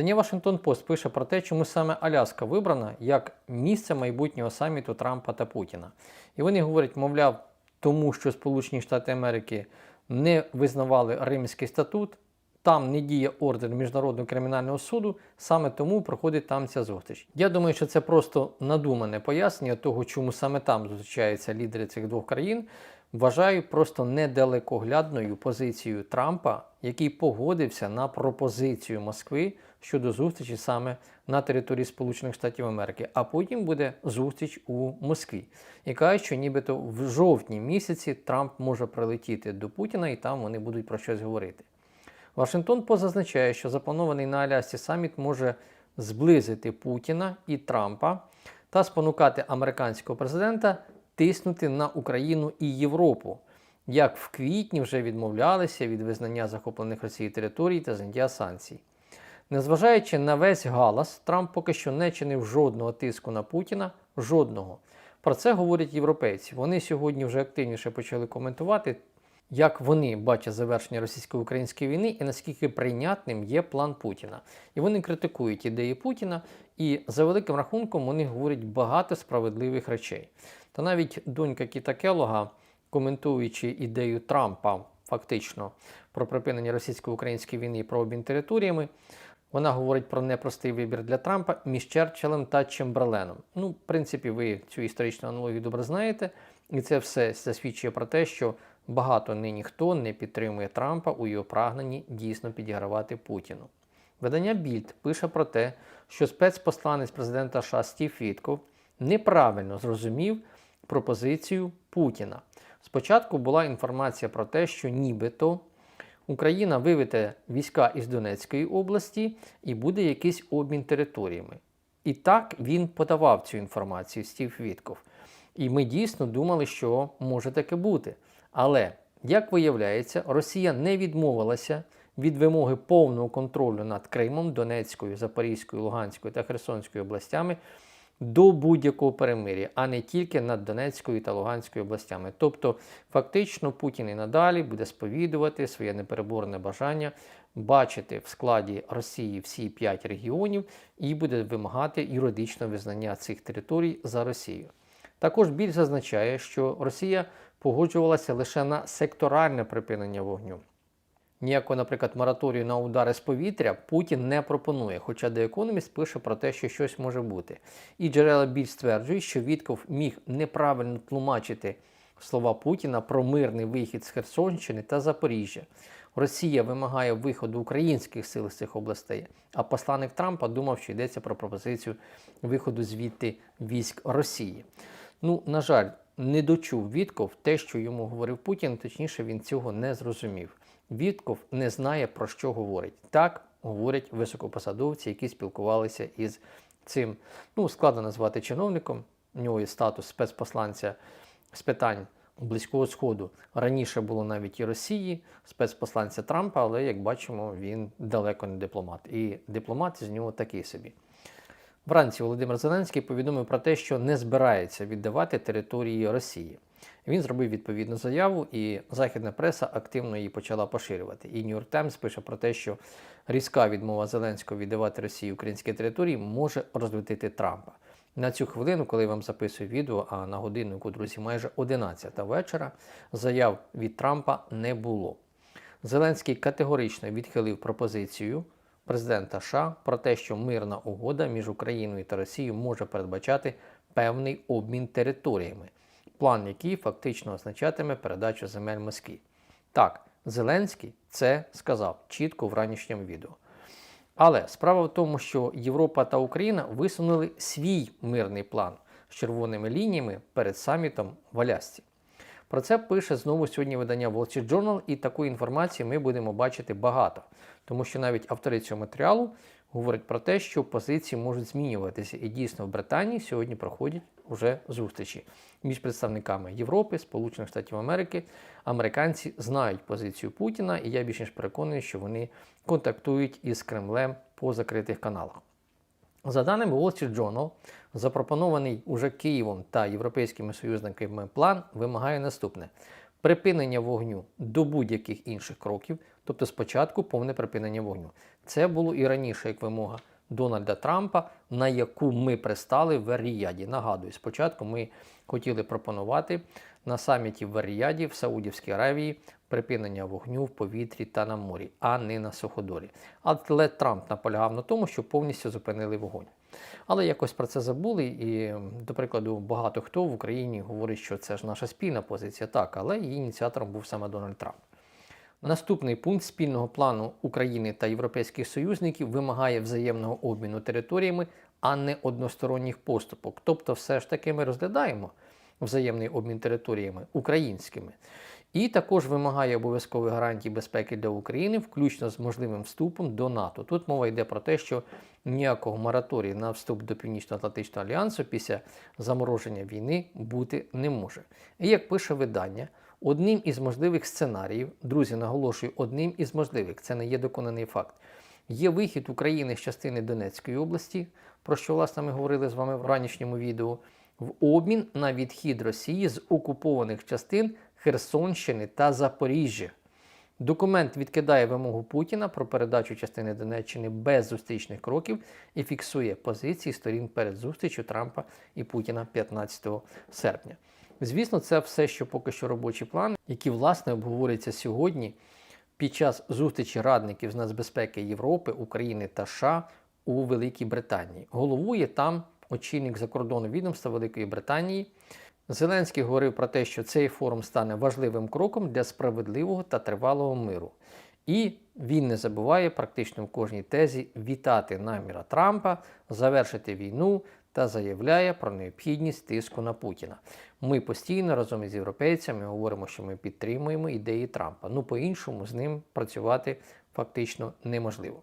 Видання Вашингтон Пост пише про те, чому саме Аляска вибрана як місце майбутнього саміту Трампа та Путіна. І вони говорять, мовляв, тому що Сполучені Штати Америки не визнавали Римський статут, там не діє ордер Міжнародного кримінального суду, саме тому проходить там ця зустріч. Я думаю, що це просто надумане пояснення того, чому саме там зустрічаються лідери цих двох країн. Вважаю просто недалекоглядною позицією Трампа, який погодився на пропозицію Москви щодо зустрічі саме на території Сполучених Штатів Америки, а потім буде зустріч у Москві. І каже, що нібито в жовтні місяці Трамп може прилетіти до Путіна і там вони будуть про щось говорити. Вашингтон позазначає, що запланований на Алясці саміт може зблизити Путіна і Трампа та спонукати американського президента тиснути на Україну і Європу, як в квітні вже відмовлялися від визнання захоплених Росією територій та зняття санкцій. Незважаючи на весь галас, Трамп поки що не чинив жодного тиску на Путіна, жодного. Про це говорять європейці. Вони сьогодні вже активніше почали коментувати, як вони бачать завершення російсько-української війни і наскільки прийнятним є план Путіна. І вони критикують ідеї Путіна, і за великим рахунком вони говорять багато справедливих речей. Та навіть донька Кіта Келога, коментуючи ідею Трампа фактично про припинення російсько-української війни і про обмін територіями, вона говорить про непростий вибір для Трампа між Черчиллем та Чемберленом. Ну, в принципі, ви цю історичну аналогію добре знаєте, і це все засвідчує про те, що багато нині хто не підтримує Трампа у його прагненні дійсно підігравати Путіну. Видання Більд пише про те, що спецпосланець президента США Стів Вітков неправильно зрозумів пропозицію Путіна. Спочатку була інформація про те, що нібито Україна виведе війська із Донецької області і буде якийсь обмін територіями. І так він подавав цю інформацію Стів Вітков. І ми дійсно думали, що може таке бути. Але, як виявляється, Росія не відмовилася від вимоги повного контролю над Кримом, Донецькою, Запорізькою, Луганською та Херсонською областями до будь-якого перемир'я, а не тільки над Донецькою та Луганською областями. Тобто, фактично, Путін і надалі буде сповідувати своє непереборне бажання бачити в складі Росії всі п'ять регіонів і буде вимагати юридичного визнання цих територій за Росію. Також більш зазначає, що Росія погоджувалася лише на секторальне припинення вогню. Ніякого, наприклад, мораторію на удари з повітря Путін не пропонує, хоча The Economist пише про те, що щось може бути. І джерела більш стверджують, що Вітков міг неправильно тлумачити слова Путіна про мирний вихід з Херсонщини та Запоріжжя. Росія вимагає виходу українських сил з цих областей, а посланник Трампа думав, що йдеться про пропозицію виходу звідти військ Росії. Ну, на жаль, не дочув Вітков те, що йому говорив Путін, точніше, він цього не зрозумів. Вітков не знає, про що говорить. Так говорять високопосадовці, які спілкувалися із цим, ну, складно назвати чиновником, у нього є статус спецпосланця з питань Близького Сходу. Раніше було навіть і Росії, спецпосланця Трампа, але, як бачимо, він далеко не дипломат. І дипломат з нього такий собі. Вранці Володимир Зеленський повідомив про те, що не збирається віддавати території Росії. Він зробив відповідну заяву, і західна преса активно її почала поширювати. І York Times пише про те, що різка відмова Зеленського віддавати Росії українські території може розлютити Трампа. На цю хвилину, коли я вам записую відео, а на годиннику, друзі, майже 11 вечора, заяв від Трампа не було. Зеленський категорично відхилив пропозицію президента США про те, що мирна угода між Україною та Росією може передбачати певний обмін територіями, план який фактично означатиме передачу земель Москві. Так, Зеленський це сказав чітко в ранішньому відео. Але справа в тому, що Європа та Україна висунули свій мирний план з червоними лініями перед самітом в Алясці. Про це пише знову сьогодні видання Wall Street Journal, і такої інформації ми будемо бачити багато, тому що навіть автори цього матеріалу говорять про те, що позиції можуть змінюватися. І дійсно в Британії сьогодні проходять уже зустрічі між представниками Європи, Сполучених Штатів Америки. Американці знають позицію Путіна, і я більш ніж переконаний, що вони контактують із Кремлем по закритих каналах. За даними Wall Street Journal, запропонований уже Києвом та європейськими союзниками план вимагає наступне: припинення вогню до будь-яких інших кроків, Тобто спочатку повне припинення вогню. Це було і раніше як вимога Дональда Трампа, на яку ми пристали в Ріяді. Нагадую, спочатку ми хотіли пропонувати на саміті в Ріяді в Саудівській Аравії припинення вогню в повітрі та на морі, а не на суходолі. Але Трамп наполягав на тому, що повністю зупинили вогонь. Але якось про це забули, і, до прикладу, багато хто в Україні говорить, що це ж наша спільна позиція. Так, але її ініціатором був саме Дональд Трамп. Наступний пункт спільного плану України та європейських союзників вимагає взаємного обміну територіями, а не односторонніх поступок. Тобто, все ж таки ми розглядаємо взаємний обмін територіями українськими. І також вимагає обов'язкових гарантій безпеки для України, включно з можливим вступом до НАТО. Тут мова йде про те, що ніякого мораторію на вступ до Північно-Атлантичного альянсу після замороження війни бути не може. І як пише видання, одним із можливих сценаріїв, друзі, наголошую, одним із можливих, це не є доконаний факт. Є вихід України з частини Донецької області, про що власне ми говорили з вами в ранішньому відео, в обмін на відхід Росії з окупованих частин Херсонщини та Запоріжжя. Документ відкидає вимогу Путіна про передачу частини Донеччини без зустрічних кроків і фіксує позиції сторін перед зустрічю Трампа і Путіна 15 серпня. Звісно, це все, що поки що робочі плани, які власне обговорюються сьогодні під час зустрічі радників з нацбезпеки Європи, України та США у Великій Британії. Головує там очільник закордонного відомства Великої Британії. Зеленський говорив про те, що цей форум стане важливим кроком для справедливого та тривалого миру. І він не забуває практично в кожній тезі вітати наміра Трампа, завершити війну та заявляє про необхідність тиску на Путіна. Ми постійно разом із європейцями говоримо, що ми підтримуємо ідеї Трампа. Ну по-іншому з ним працювати фактично неможливо.